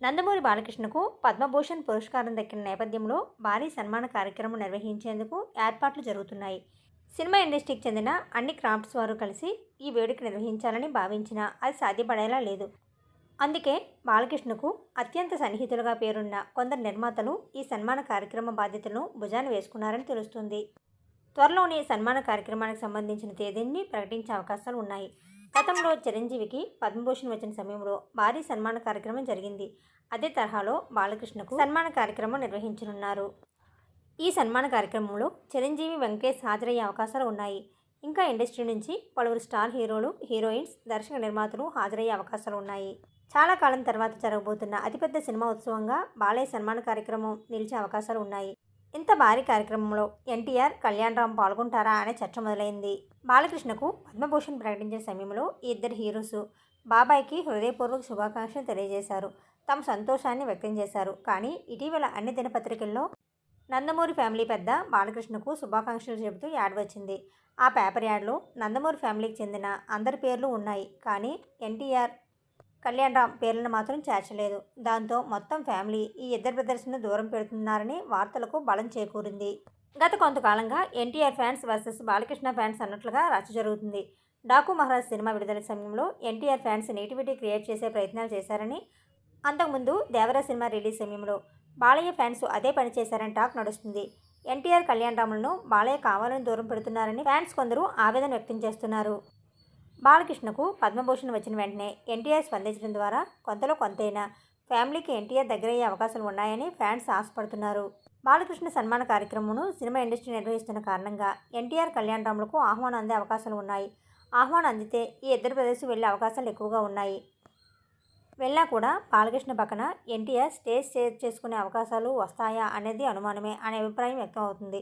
నందమూరి బాలకృష్ణకు పద్మభూషణ్ పురస్కారం దక్కిన నేపథ్యంలో భారీ సన్మాన కార్యక్రమం నిర్వహించేందుకు ఏర్పాట్లు జరుగుతున్నాయి. సినిమా ఇండస్ట్రీకి చెందిన అన్ని క్రాఫ్ట్స్ వారు కలిసి ఈ వేడుక నిర్వహించాలని భావించినా అది సాధ్యపడేలా లేదు. అందుకే బాలకృష్ణకు అత్యంత సన్నిహితులుగా పేరున్న కొందరు నిర్మాతలు ఈ సన్మాన కార్యక్రమ బాధ్యతలను భుజాన వేసుకున్నారని తెలుస్తుంది. త్వరలోనే సన్మాన కార్యక్రమానికి సంబంధించిన తేదీని ప్రకటించే అవకాశాలు ఉన్నాయి. గతంలో చిరంజీవికి పద్మభూషణ్ వచ్చిన సమయంలో భారీ సన్మాన కార్యక్రమం జరిగింది. అదే తరహాలో బాలకృష్ణకు సన్మాన కార్యక్రమం నిర్వహించనున్నారు. ఈ సన్మాన కార్యక్రమంలో చిరంజీవి వెంకటేష్ హాజరయ్యే అవకాశాలు ఉన్నాయి. ఇంకా ఇండస్ట్రీ నుంచి పలువురు స్టార్ హీరోలు హీరోయిన్స్ దర్శక నిర్మాతలు హాజరయ్యే అవకాశాలు ఉన్నాయి. చాలా కాలం తర్వాత జరగబోతున్న అతిపెద్ద సినిమా ఉత్సవంగా బాలయ్య సన్మాన కార్యక్రమం నిలిచే అవకాశాలు ఉన్నాయి. ఇంత భారీ కార్యక్రమంలో ఎన్టీఆర్ కళ్యాణ్ రామ్ పాల్గొంటారా అనే చర్చ మొదలైంది. బాలకృష్ణకు పద్మభూషణ్ ప్రకటించిన సమయంలో ఈ ఇద్దరు హీరోస్ బాబాయ్కి హృదయపూర్వక శుభాకాంక్షలు తెలియజేశారు. తమ సంతోషాన్ని వ్యక్తం చేశారు. కానీ ఇటీవల అన్ని దినపత్రికల్లో నందమూరి ఫ్యామిలీ పెద్ద బాలకృష్ణకు శుభాకాంక్షలు చెబుతూ యాడ్ వచ్చింది. ఆ పేపర్ యాడ్లో నందమూరి ఫ్యామిలీకి చెందిన అందరి పేర్లు ఉన్నాయి. కానీ ఎన్టీఆర్ కళ్యాణ్ రామ్ పేర్లను మాత్రం చేర్చలేదు. దాంతో మొత్తం ఫ్యామిలీ ఈ ఇద్దరు బ్రదర్స్ను దూరం పెడుతున్నారని వార్తలకు బలం చేకూరింది. గత కొంతకాలంగా NTR fans versus Balakrishna fans అన్నట్లుగా రచ్చ జరుగుతుంది. డాకు మహారాజ్ సినిమా విడుదల సమయంలో ఎన్టీఆర్ ఫ్యాన్స్ నెగిటివిటీ క్రియేట్ చేసే ప్రయత్నాలు చేశారని అంతకుముందు దేవరా సినిమా రిలీజ్ సమయంలో బాలయ్య ఫ్యాన్స్ అదే పని చేశారని టాక్ నడుస్తుంది. ఎన్టీఆర్ కళ్యాణ్ రాములను బాలయ్య కావాలని దూరం పెడుతున్నారని ఫ్యాన్స్ కొందరు ఆవేదన వ్యక్తం చేస్తున్నారు. బాలకృష్ణకు పద్మభూషణ్ వచ్చిన వెంటనే ఎన్టీఆర్ స్పందించడం ద్వారా కొంతలో కొంతైనా ఫ్యామిలీకి ఎన్టీఆర్ దగ్గరయ్యే అవకాశాలు ఉన్నాయని ఫ్యాన్స్ ఆశపడుతున్నారు. బాలకృష్ణ సన్మాన కార్యక్రమంను సినిమా ఇండస్ట్రీ నిర్వహిస్తున్న కారణంగా ఎన్టీఆర్ కళ్యాణ్ రాములకు ఆహ్వానం అందే అవకాశాలు ఉన్నాయి. ఆహ్వానం అందితే ఈ ఇద్దరు ప్రదేశం వెళ్ళే అవకాశాలు ఎక్కువగా ఉన్నాయి. వెళ్ళా కూడా బాలకృష్ణ పక్కన ఎన్టీఆర్ స్టేజ్ షేర్ చేసుకునే అవకాశాలు వస్తాయా అనేది అనుమానమే అనే అభిప్రాయం వ్యక్తం అవుతుంది.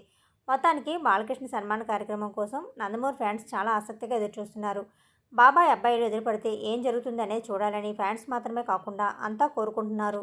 మొత్తానికి బాలకృష్ణ సన్మాన కార్యక్రమం కోసం నందమూరి ఫ్యాన్స్ చాలా ఆసక్తిగా ఎదురుచూస్తున్నారు. బాబాయ్ అబ్బాయిలు ఎదురుపడితే ఏం జరుగుతుందనే చూడాలని ఫ్యాన్స్ మాత్రమే కాకుండా అంతా కోరుకుంటున్నారు.